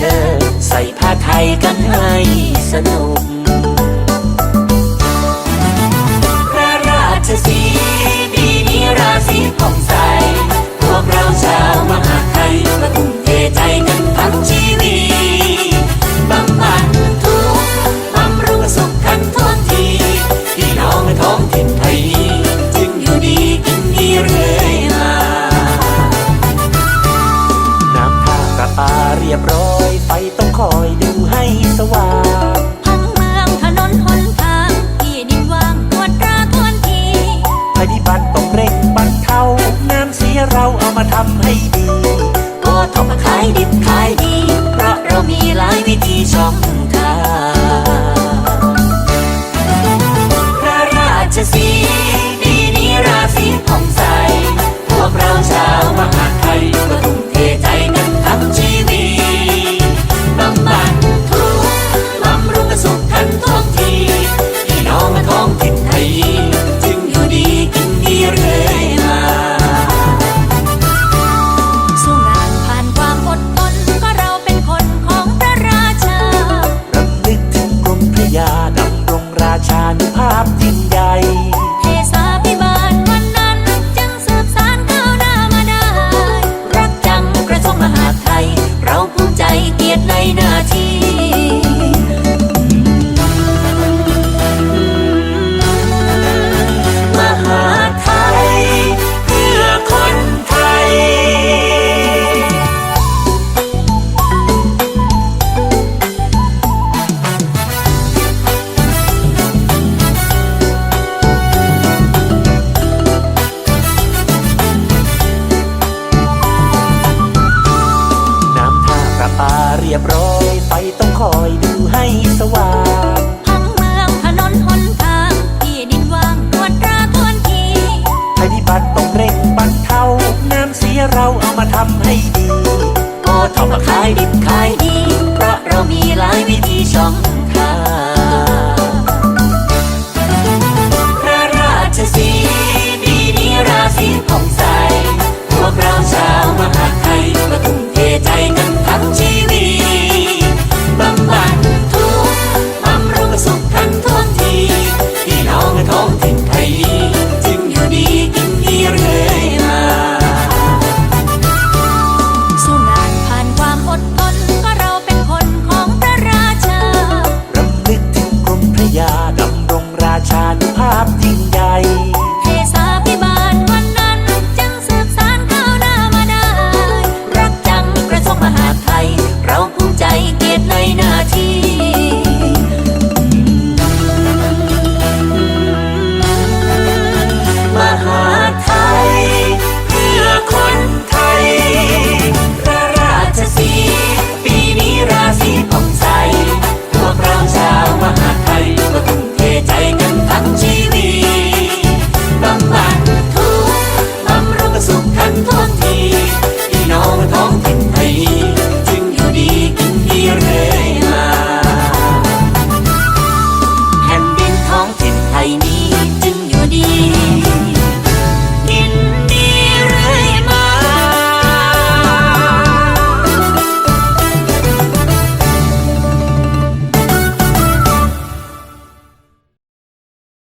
ธอ ใส่ผ้าไทยกันให้สนุก ต้องคอยดูให้สว่างพังเมืองถนนหนทางที่ดินว่างตวจตราทวนทีภัยพิบัติต้องเร่งบรรเทาน้ำเสียเราเอามาทำให้ดี ก็ทำขายดิบขายำให้ดีโอท็อปขายดิบขายดี เพราะเรามีหลายวิธีช่องทาง ยาดำรงราชานุภาพยิ่งใหญ่